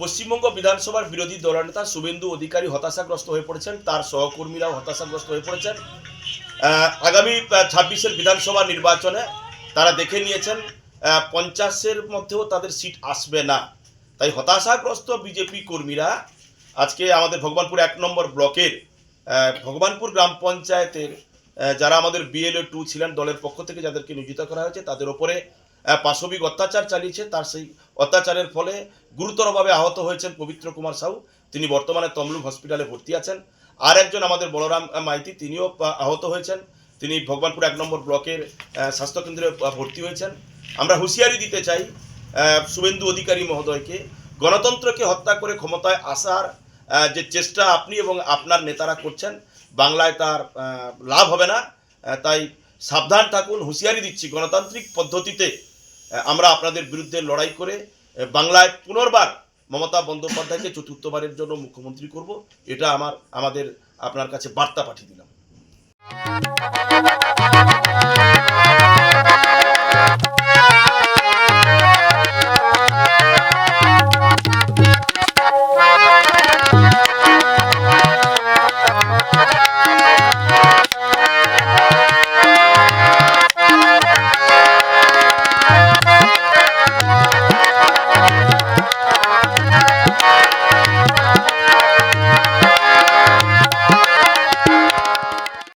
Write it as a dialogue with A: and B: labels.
A: পশ্চিমবঙ্গ বিধানসভার বিরোধী দলনেতা শুভেন্দু অধিকারী হতাশাগ্রস্ত হয়ে পড়েছেন, তার সহকর্মীরাও হতাশাগ্রস্ত হয়ে পড়েছেন। আগামী ছাব্বিশের বিধানসভা নির্বাচনে তারা দেখে নিয়েছেন পঞ্চাশের মধ্যেও তাদের সিট আসবে না। তাই হতাশাগ্রস্ত বিজেপি কর্মীরা আজকে আমাদের ভগবানপুর এক নম্বর ব্লকের ভগবানপুর গ্রাম পঞ্চায়েতের যারা আমাদের বিএলএ টু ছিলেন, দলের পক্ষ থেকে যাদেরকে নিয়োজিত করা হয়েছে, তাদের ওপরে পাশবিক অত্যাচার চালিয়েছে, তার সেই অত্যাচারের ফলে গুরুতরভাবে আহত হয়েছেন পবিত্র কুমার সাউ। তিনি বর্তমানে তমলুক হসপিটালে ভর্তি আছেন। আর একজন আমাদের বলরাম মাইতি, তিনিও আহত হয়েছেন। তিনি ভগবানপুর এক নম্বর ব্লকের স্বাস্থ্যকেন্দ্রে ভর্তি হয়েছেন। আমরা হুঁশিয়ারি দিতে চাই শুভেন্দু অধিকারী মহোদয়কে, গণতন্ত্রকে হত্যা করে ক্ষমতায় আসার যে চেষ্টা আপনি এবং আপনার নেতারা করছেন, বাংলায় তার লাভ হবে না। তাই সাবধান থাকুন, হুঁশিয়ারি দিচ্ছি। গণতান্ত্রিক পদ্ধতিতে আমরা আপনাদের বিরুদ্ধে লড়াই করে বাংলায় পুনর্বার মমতা বন্দ্যোপাধ্যায়কে চতুর্থবারের জন্য মুখ্যমন্ত্রী করব, এটা আমার, আমাদের আপনার কাছে বার্তা পাঠিয়ে দিলাম।